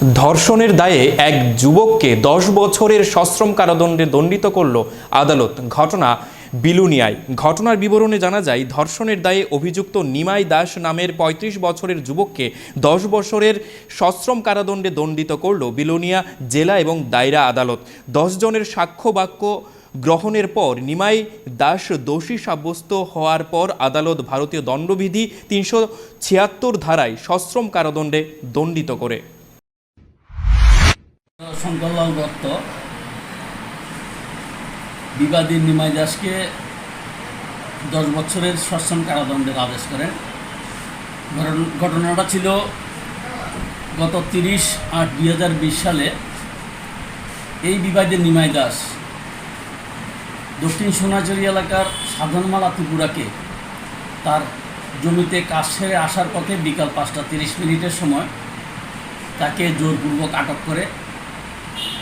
ধর্ষণের দায়ে এক যুবককে দশ বছরের সশ্রম কারাদণ্ডে দণ্ডিত করল আদালত। ঘটনা বিলুনিয়ায়। ঘটনার বিবরণে জানা যায়, ধর্ষণের দায়ে অভিযুক্ত নিমাই দাস নামের ৩৫ বছরের যুবককে দশ বছরের সশ্রম কারাদণ্ডে দণ্ডিত করল বিলুনিয়া জেলা এবং দায়রা আদালত। জনের সাক্ষ্য বাক্য গ্রহণের পর নিমাই দাস দোষী সাব্যস্ত হওয়ার পর আদালত ভারতীয় দণ্ডবিধি তিনশো ছিয়াত্তর ধারায় সশ্রম কারাদণ্ডে দণ্ডিত করে। শঙ্করলাল দত্ত বিবাদী নিমাই দাসকে দশ বছরের সশ্রম কারাদণ্ডের আদেশ করেন। ঘটন- ঘটনাটা ছিল গত তিরিশ আট দুই সালে। এই বিবাদী নিমাই দাস দক্ষিণ সোনাঝুরি এলাকার সাধনমালা ত্রিপুরাকে তার জমিতে কাজ সেরে আসার পথে বিকাল পাঁচটা তিরিশ মিনিটের সময় তাকে জোরপূর্বক আটক করে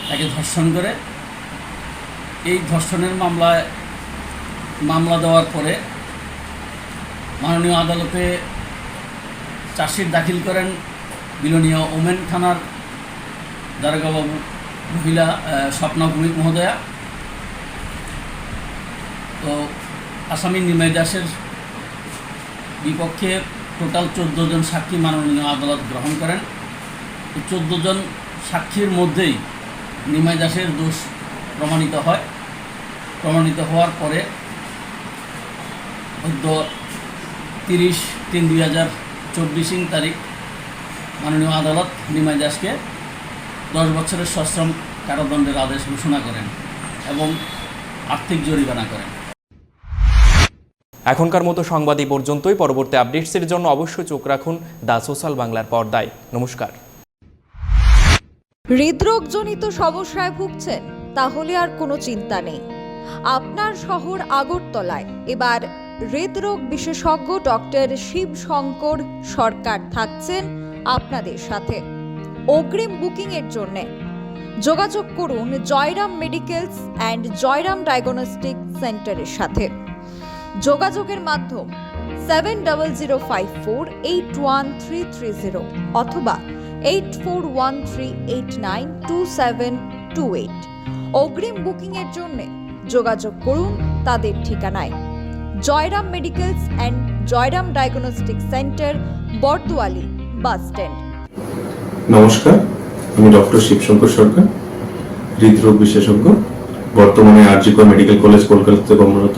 তাকে ধর্ষণ করে। এই ধর্ষণের মামলায় মামলা দেওয়ার পরে মাননীয় আদালতে চার্জশিট দাখিল করেন বিলনীয় ওমেন থানার দারোগাবাবু মহিলা স্বপ্না ভৌমিক মহোদয়া। তো আসামি নিমাই দাসের বিপক্ষে টোটাল চোদ্দ জন সাক্ষী মাননীয় আদালত গ্রহণ করেন। চোদ্দ জন সাক্ষীর মধ্যেই নিমাই দাসের দোষ প্রমাণিত হয়। প্রমাণিত হওয়ার পরে অদ্য তিরিশ তিন দুই হাজার চব্বিশ তারিখ মাননীয় আদালত নিমাই দাসকে দশ বছরের সশ্রম কারাদণ্ডের আদেশ ঘোষণা করেন এবং আর্থিক জরিমানা করেন। এখনকার মতো সংবাদ এই পর্যন্তই। পরবর্তী আপডেটসের জন্য অবশ্যই চোখ রাখুন দা সোশ্যাল বাংলার পর্দায়। নমস্কার। হৃদরোগজনিত সমস্যায় ভুগছেন, তাহলে আর কোনো চিন্তা নেই। আপনার শহর আগরতলায়। এবার হৃদরোগ বিশেষজ্ঞ ডক্টর শিব শঙ্কর সরকার থাকছেন আপনাদের সাথে। অগ্রিম বুকিং এর জন্য যোগাযোগ করুন Jayram medicals and Jayram diagnostic সেন্টারের সাথে। যোগাযোগের মাধ্যম seven double zero five four eight one three three zero অথবা eight four one three eight nine two seven two eight অগ্রিম বুকিংয়ের জন্য যোগাযোগ করুন তাদের ঠিকানায়। Jayram medicals and Jayram diagnostic centre Bardowali bus stand. নমস্কার, আমি ডক্টর শিবশঙ্কর সরকার, হৃদরোগ বিশেষজ্ঞ, বর্তমানে আরজিকর মেডিকেল কলেজ, কলকাতাতে কর্মরত।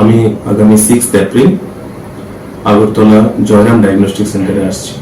আমি আগামী six April Agartala Jayram diagnostic সেন্টারে আসছি।